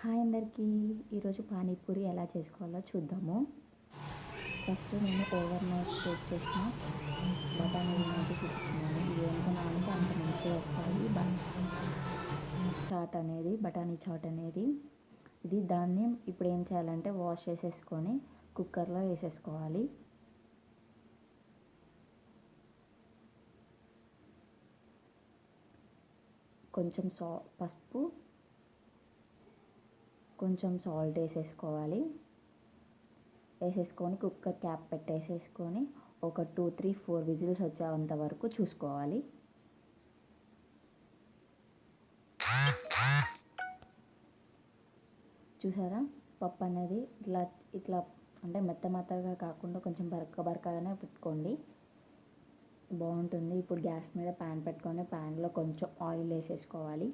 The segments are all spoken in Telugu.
హాయ్ అందరికీ. ఈరోజు పానీపూరి ఎలా చేసుకోవాలో చూద్దాము. ఫస్ట్ నేను ఓవర్ నైట్ సోప్ చేసిన బఠానీ నాటి చూపిస్తున్నాను ఎంత నానితే అంత మంచిగా వస్తాయి చాట్ అనేది బఠానీ చాట్ అనేది. ఇది దాన్ని ఇప్పుడు ఏం చేయాలంటే వాష్ చేసేసుకొని కుక్కర్లో వేసేసుకోవాలి. కొంచెం సా పసుపు కొంచెం సాల్ట్ వేసేసుకోవాలి. వేసేసుకొని కుక్కర్ క్యాప్ పెట్టేసేసుకొని ఒక టూ త్రీ ఫోర్ విజిల్స్ వచ్చేంత వరకు చూసుకోవాలి. చూసారా? పప్పు అనేది ఇట్లా ఇట్లా అంటే మెత్త మెత్తగా కాకుండా కొంచెం బరక బరకగానే పెట్టుకోండి. బాగుంటుంది. ఇప్పుడు గ్యాస్ మీద ప్యాన్ పెట్టుకొని ప్యాన్లో కొంచెం ఆయిల్ వేసేసుకోవాలి.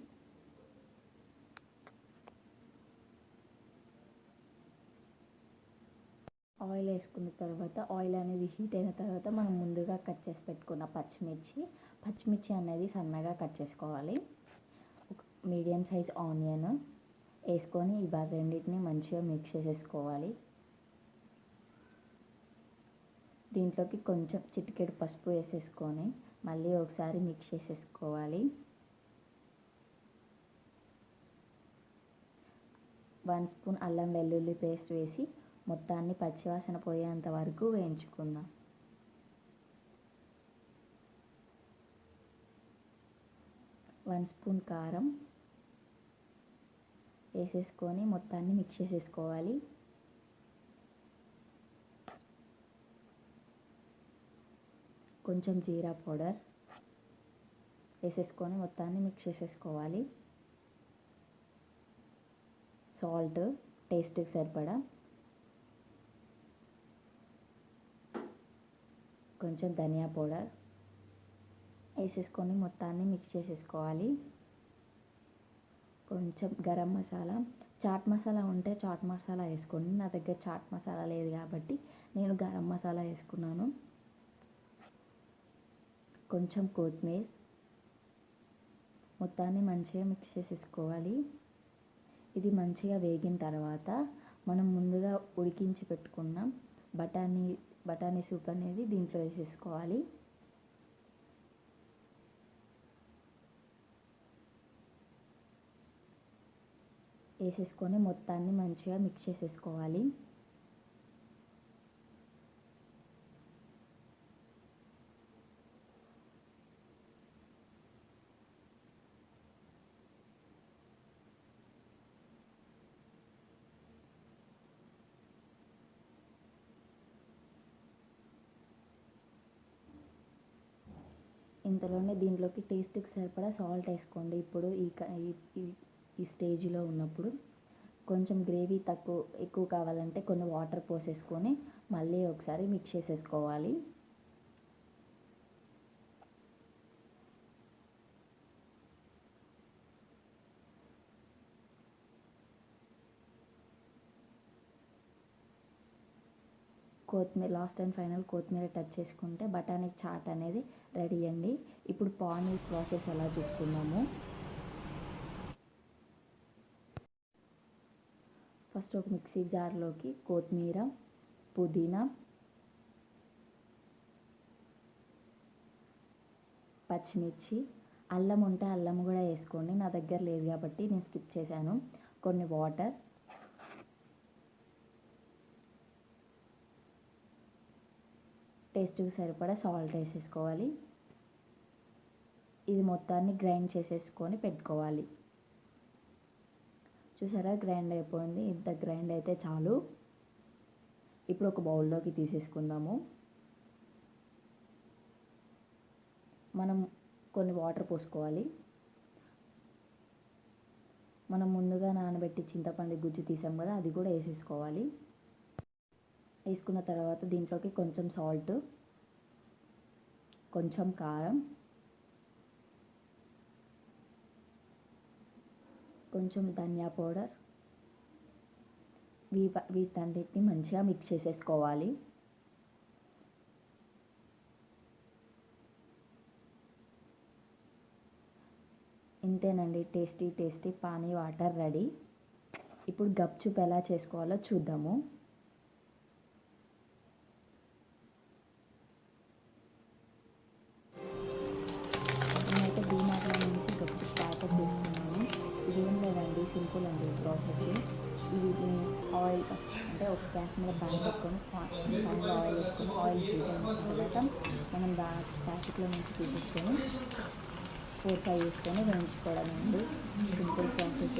ఆయిల్ వేసుకున్న తర్వాత ఆయిల్ అనేది హీట్ అయిన తర్వాత మనం ముందుగా కట్ చేసి పెట్టుకున్న పచ్చిమిర్చి పచ్చిమిర్చి అనేది సన్నగా కట్ చేసుకోవాలి. మీడియం సైజ్ ఆనియన్ వేసుకొని ఈ రెండింటిని మంచిగా మిక్స్ చేసేసుకోవాలి. దీంట్లోకి కొంచెం చిటికెడు పసుపు వేసేసుకొని మళ్ళీ ఒకసారి మిక్స్ చేసేసుకోవాలి. వన్ స్పూన్ అల్లం వెల్లుల్లి పేస్ట్ వేసి మొత్తాన్ని పచ్చివాసన పోయేంత వరకు వేయించుకుందాం. వన్ స్పూన్ కారం వేసేసుకొని మొత్తాన్ని మిక్స్ చేసేసుకోవాలి. కొంచెం జీరా పౌడర్ వేసేసుకొని మొత్తాన్ని మిక్స్ చేసేసుకోవాలి. సాల్ట్ టేస్ట్కి సరిపడా కొంచెం ధనియా పౌడర్ వేసేసుకొని మొత్తాన్ని మిక్స్ చేసేసుకోవాలి. కొంచెం గరం మసాలా చాట్ మసాలా ఉంటే చాట్ మసాలా వేసుకోండి. నా దగ్గర చాట్ మసాలా లేదు కాబట్టి నేను గరం మసాలా వేసుకున్నాను. కొంచెం కొత్తిమీర మొత్తాన్ని మంచిగా మిక్స్ చేసేసుకోవాలి. ఇది మంచిగా వేగిన తర్వాత మనం ముందుగా ఉడికించి పెట్టుకున్నాం బఠానీ బఠానీ సూప్ అనేది దీంట్లో వేసేసుకోవాలి. వేసేసుకొని మొత్తాన్ని మంచిగా మిక్స్ చేసేసుకోవాలి. ఇంతలోనే దీంట్లోకి టేస్ట్కి సరిపడా సాల్ట్ వేసుకోండి. ఇప్పుడు ఈ ఈ స్టేజ్లో ఉన్నప్పుడు కొంచెం గ్రేవీ తక్కువ ఎక్కువ కావాలంటే కొన్ని వాటర్ పోసేసుకొని మళ్ళీ ఒకసారి మిక్స్ చేసేసుకోవాలి. కొత్తిమీర లాస్ట్ అండ్ ఫైనల్ కొత్తిమీర టచ్ చేసుకుంటే బఠానీ చాట్ అనేది రెడీ అండి. ఇప్పుడు పానీ ప్రాసెస్ ఎలా చూసుకుందాము. ఫస్ట్ ఒక మిక్సీ జార్లోకి కొత్తిమీర పుదీనా పచ్చిమిర్చి అల్లం ఉంటే అల్లం కూడా వేసుకోండి. నా దగ్గర లేదు కాబట్టి నేను స్కిప్ చేశాను. కొన్ని వాటర్ టేస్ట్కి సరిపడా సాల్ట్ వేసేసుకోవాలి. ఇది మొత్తాన్ని గ్రైండ్ చేసేసుకొని పెట్టుకోవాలి. చూసారా? గ్రైండ్ అయిపోయింది. ఇంత గ్రైండ్ అయితే చాలు. ఇప్పుడు ఒక బౌల్లోకి తీసేసుకుందాము. మనం కొన్ని వాటర్ పోసుకోవాలి. మనం ముందుగా నానబెట్టి చింతపండు గుజ్జు తీసాం కదా అది కూడా వేసేసుకోవాలి. వేసుకున్న తర్వాత దీంట్లోకి కొంచెం సాల్ట్ కొంచెం కారం కొంచెం ధనియా పౌడర్. వీ వీటన్నిటిని మంచిగా మిక్స్ చేసేసుకోవాలి. ఇంతేనండి tasty tasty pani water ready ఇప్పుడు గప్చుప్ ఎలా చేసుకోవాలో చూద్దాము. గ్యాస్ మీద ప్యాన్ పెట్టుకొని ప్యాన్లో ఆయిల్ వేసుకొని ఆయిల్ హీట్ తర్వాత మనం దా ప్యాకెట్లో నుంచి తీసేసుకొని ఫోర్ ఫ్రై చేసుకొని వేయించుకోవడం అండి. సింపుల్ ప్రాసెస్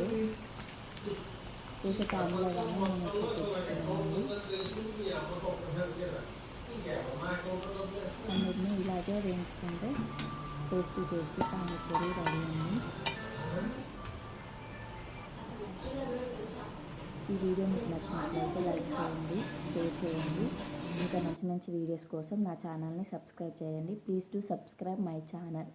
చేసే టైంలో కానీ మనం ఎక్కువ తెచ్చుకున్నానండి అన్నిటిని ఇలాగే వేయించుకుంటే టేస్టీ టేస్టీ పానీపూరి రెడీ అండి. ఈ వీడియో మీకు నచ్చినట్లయితే లైక్ చేయండి షేర్ చేయండి. ఇంకా మంచి మంచి వీడియోస్ కోసం నా ఛానల్ని సబ్స్క్రైబ్ చేయండి. Please to subscribe my channel.